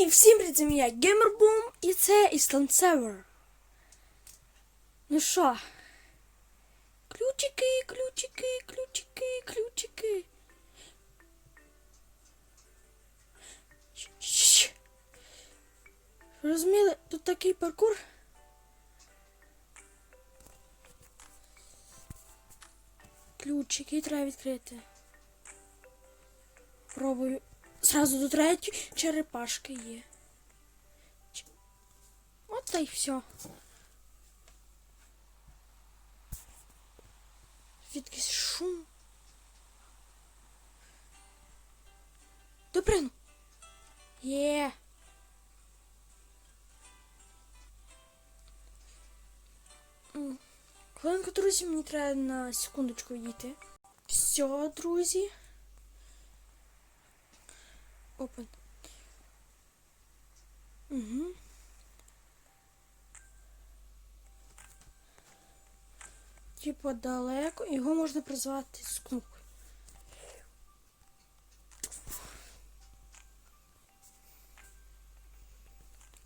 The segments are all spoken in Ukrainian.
І всім привіт, це я Геймербум і це Island Server. Ну що? Ключики, ключики, ключики, ключики. Щ-щ. Розуміли, тут такий паркур. Ключики треба відкрити. Пробую. Зразу до третьої черепашки є. От та й все. Звідкись шум. Доприну. Є. Хвилинку, друзі, мені треба на секундочку йти. Все, друзі. Open. Угу. Типа далеко. Його можна призвати з кнопкою.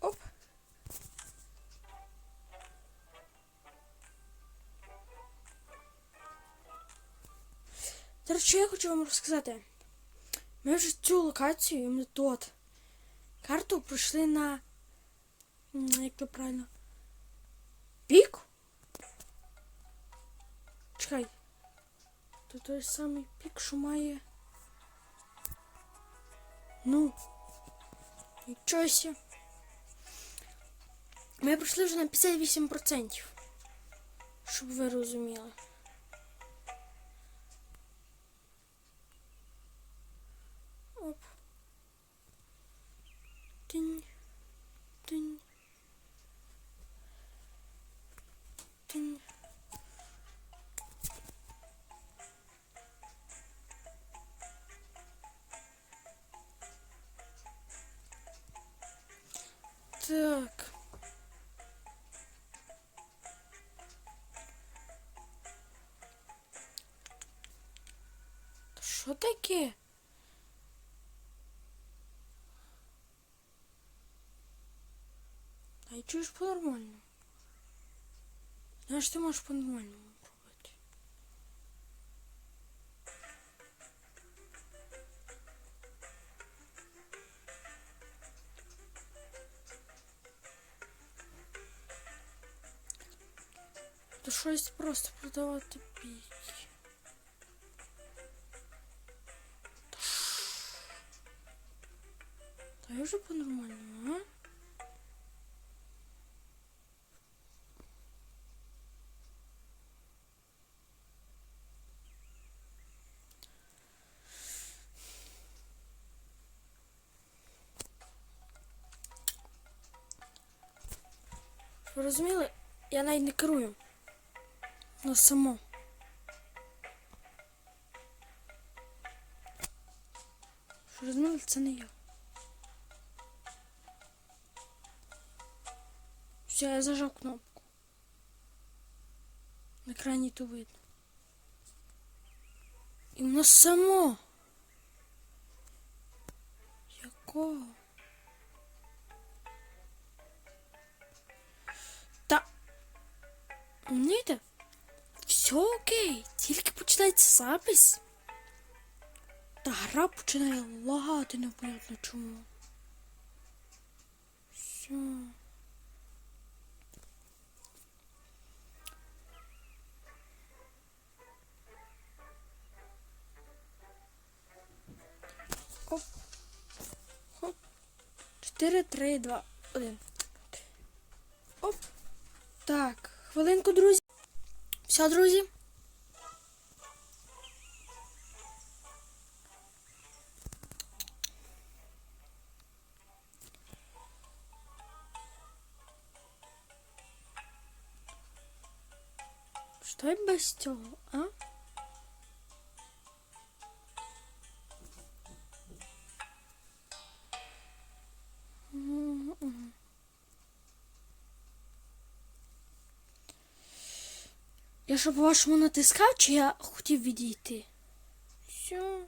Оп. До речі, я хочу вам розказати. Ми вже цю локацію, і ми тут карту пройшли на. Як то правильно? Пік? Чекай. То той самий пік, що має. Ну. Нічого сі. Ми пройшли вже на 58%. Щоб ви розуміли. Тинь. Тинь. Тинь. Так. Та Що чуєш по-нормальному. Знаєш, ти можеш по-нормальному пробувати. То щось просто продавати піки. Та ш- Та я вже по-нормальному, а? Ви розуміли? Я навіть не керую. Ну само. Що розуміли, це не я. Все, я зажав кнопку. На екрані то видно. І воно само. Якого? Знаєте, все окей, тільки починається запис. Та гра починає лагати непонятно чому. Все. Оп. Хоп. 4, 3, 2, 1. Оп. Так, хвилинку, друзі. Все, друзі. Й без цього, а? Я що по-вашому натискав, чи я хотів відійти? Все.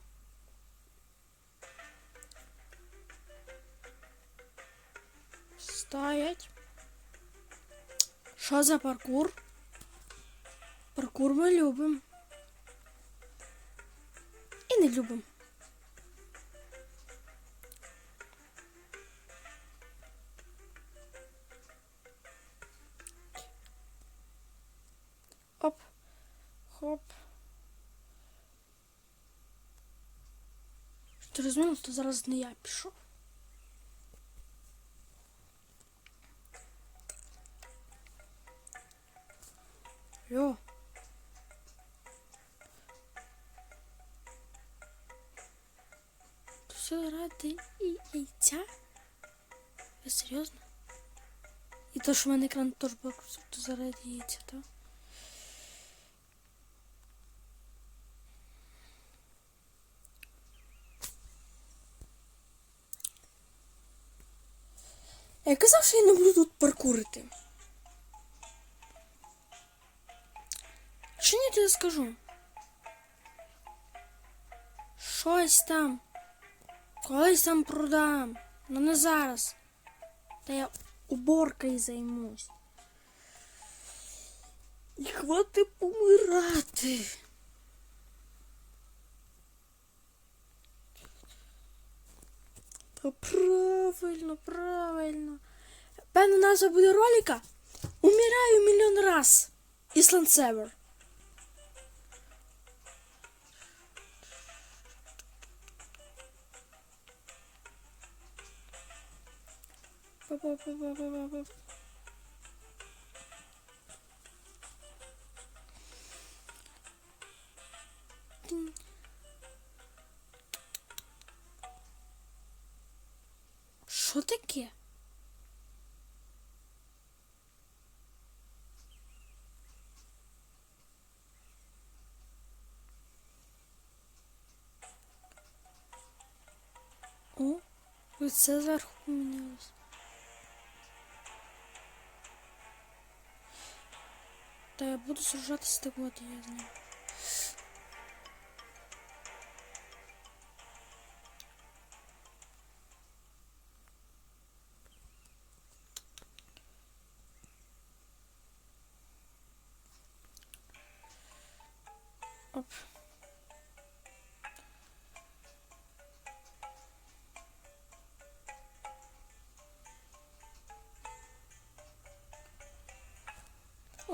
Стоять. Що за паркур? Паркур ми любимо. І не любимо. Хоп. Що розуміло, то зараз не я пішов. Алло. Все ради і яйця? Ви серйозно? І то, що в мене екран теж був, то заради яйця, так? Я казав, що я не буду тут паркурити. Що я тобі скажу? Щось там. Колись там продам. Ну не зараз. Та я уборкою займусь. І хвати помирати. Та правильно, правильно. Певна назва буде ролика. Умираю мільйон раз. Ісланд Север. Па-па-па-па-па-па. Лице зверху помінялось. Та я буду сражатися так от я знаю.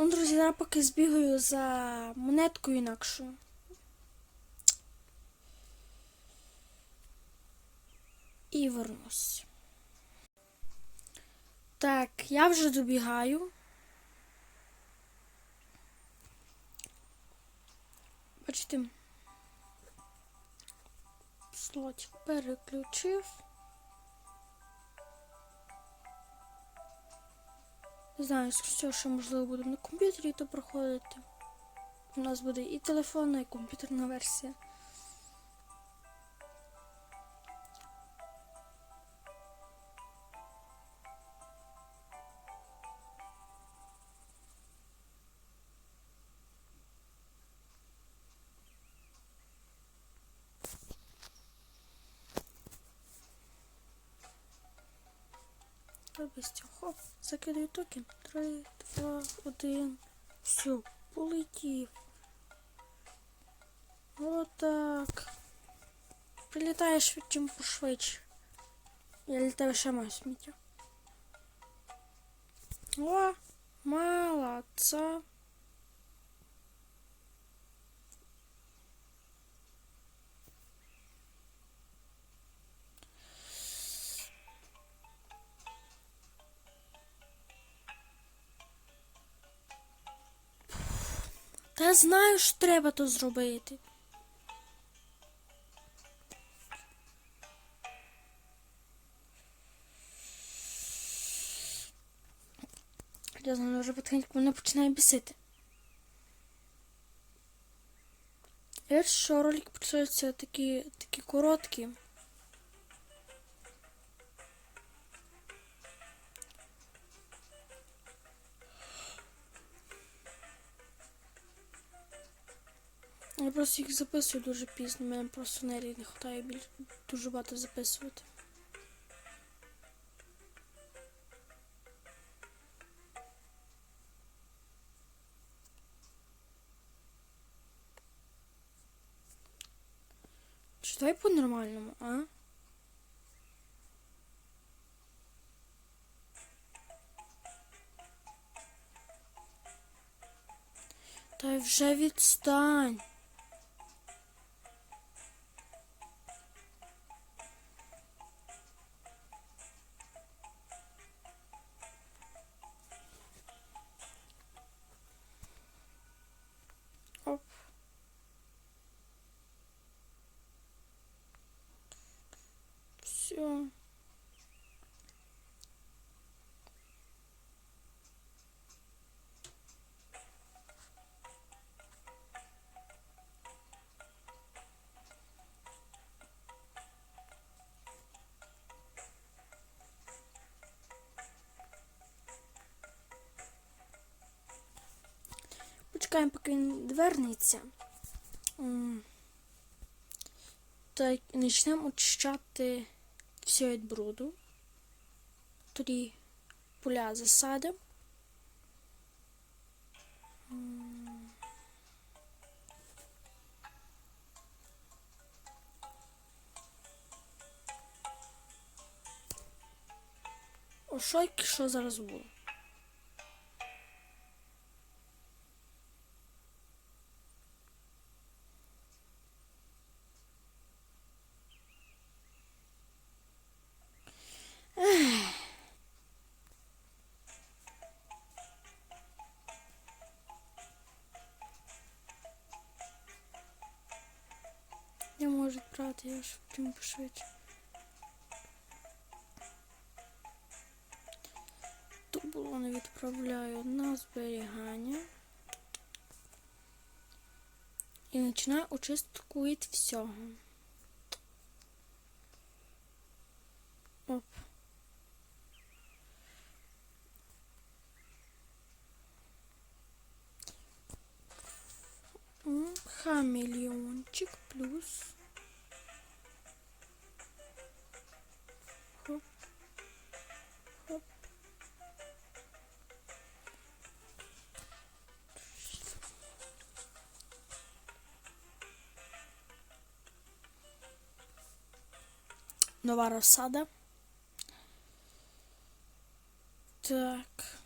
Он, друзі, зараз поки збігаю за монеткою інакшою. І вернусь. Так, я вже добігаю. Бачите, слотик переключив. Знаю, що ще можливо буде на комп'ютері то проходити. У нас буде і телефонна, і комп'ютерна версія. Закидаю токен. Три, два, один. Все, полетів. Отак. Прилетаешь, чем пошвидше. Я літаю сама сміття. О, молодца. Я знаю, що треба то зробити. Я знаю, вже потихеньку мене починає бісити. Я що ролик почується такі, такі короткі. просто їх записую дуже пізно, мене просто енергії не вистачає більш дуже багато записувати. Читай по-нормальному, а? Та вже відстань. Почекаємо, поки він вернеться. Так, почнемо очищати все від бруду. Тоді поля засадимо. М. О, що, що зараз було? Можу брати, я ж прям пошвидше. Дублони відправляю на зберігання. І починаю очистку від всього. Оп. М, Хамелеончик плюс. Нова розсада. Так.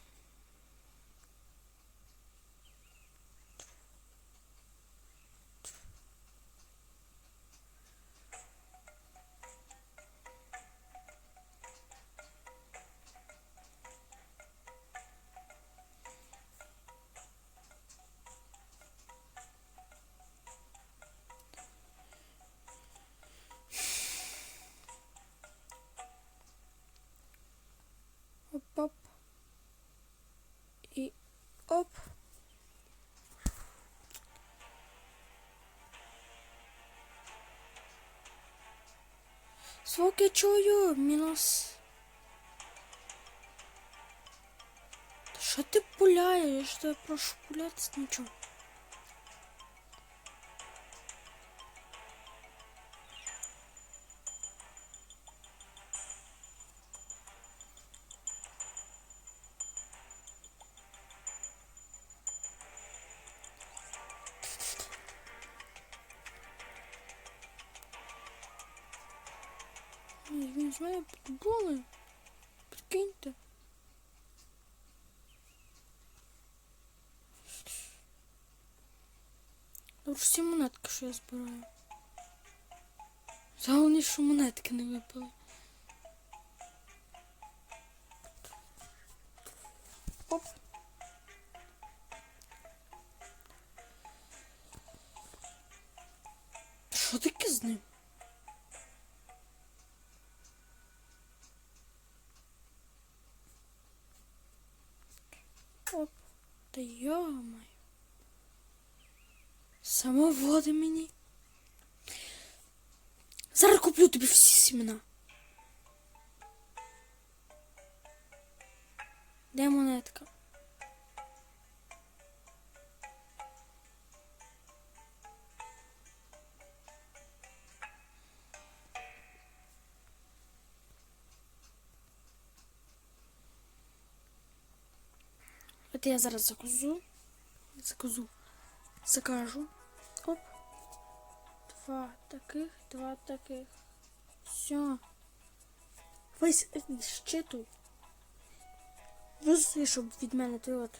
Звуки чую, мінус. Що ти пуляєш? Я ж тебе прошу пуляти нічого. Всі монетки, що я збираю. Головне, що монетки не випали. Оп. Самоводи мені. Зараз куплю тобі всі сімена. Де монетка? От я зараз закажу. Закажу. Закажу. Два таких, два таких. Все. Весь щитуй. Виси, щоб від мене ти от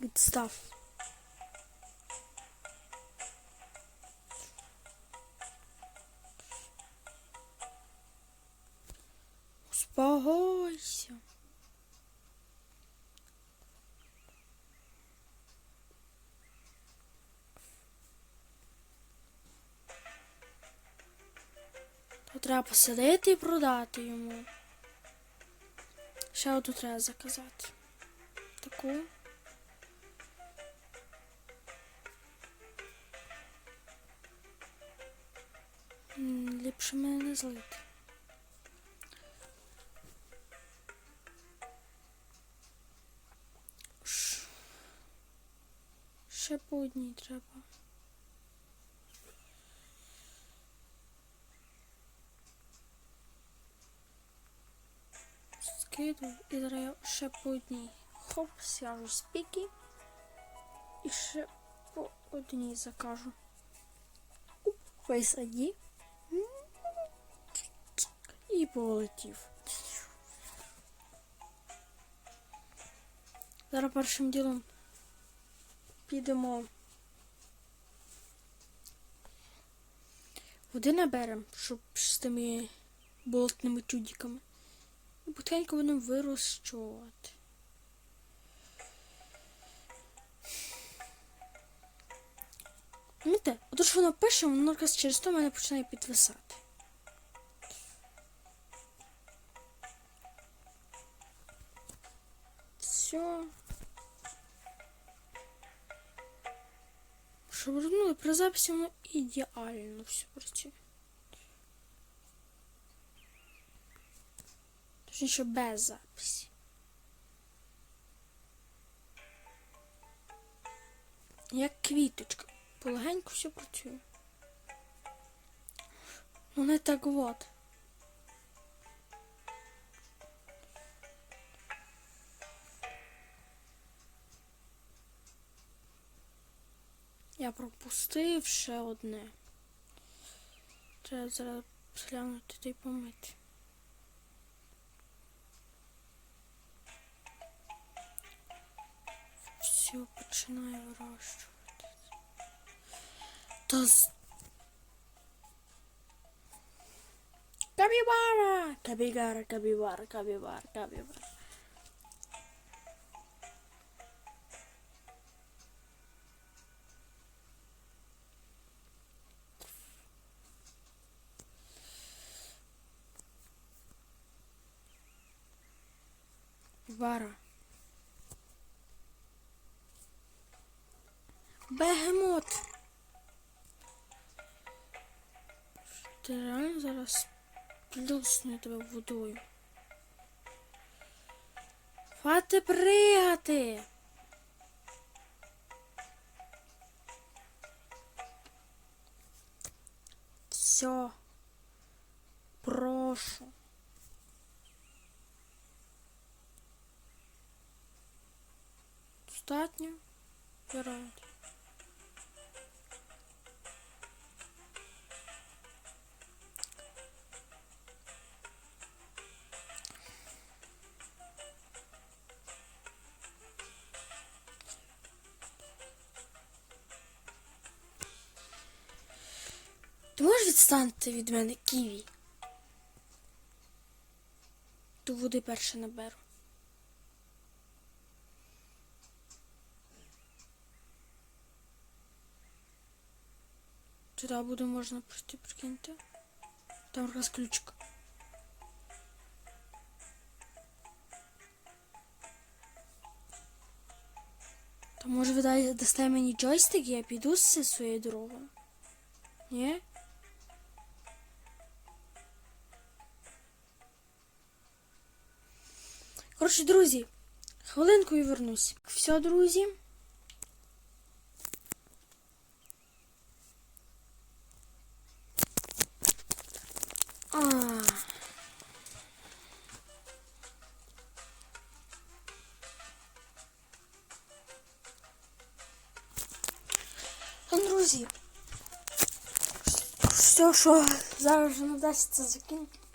відстав. Успокойся. Треба посадити і продати йому. Ще одну треба заказати. Таку. Ліпше мене не злити. Ще по одній треба. Скидую і зараз ще по одній. Хоп, сяжу спіки. І ще по одній закажу. Face ID. І полетів. Зараз першим ділом підемо. Води наберемо, щоб з тими болотними чудиками. І потихеньку будемо вирощувати. Знаєте, ото що воно пише, воно якраз через то мене починає підвисати. Все. Щоб ну, при записі воно ідеально все працює. Точніше без записі. Як квіточка. Полегенько все працює. Ну не так от. Я пропустив ще одне. Треба зараз глянути та й помити. Все починаю вирощувати. Та з... Кабібара! Кабігара, кабібара, кабібара, кабібара. Вара. Бегемот. Ти реально зараз плюсну тебе водою. Хвати пригати. Все. Прошу. Достатньо. Вбирайте. Відстанути від мене ківі? То води перше наберу. Туди буде можна пройти, прикиньте. Там ключик. То може ви дасте мені джойстик, я піду з своєю дорогою? Ні? Коротше, друзі, хвилинку і вернусь. Все, друзі. А. Ну, друзі, все, що зараз не вдасться закінчити.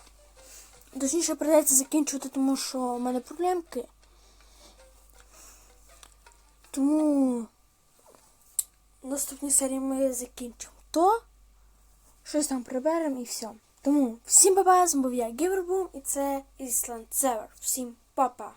Точніше, придеться закінчувати, тому що в мене проблемки. Тому в наступній серії ми закінчимо то, щось там приберемо і все. Тому всім па-па, з був я Гівербум і це Ісланд Север. Всім па-па.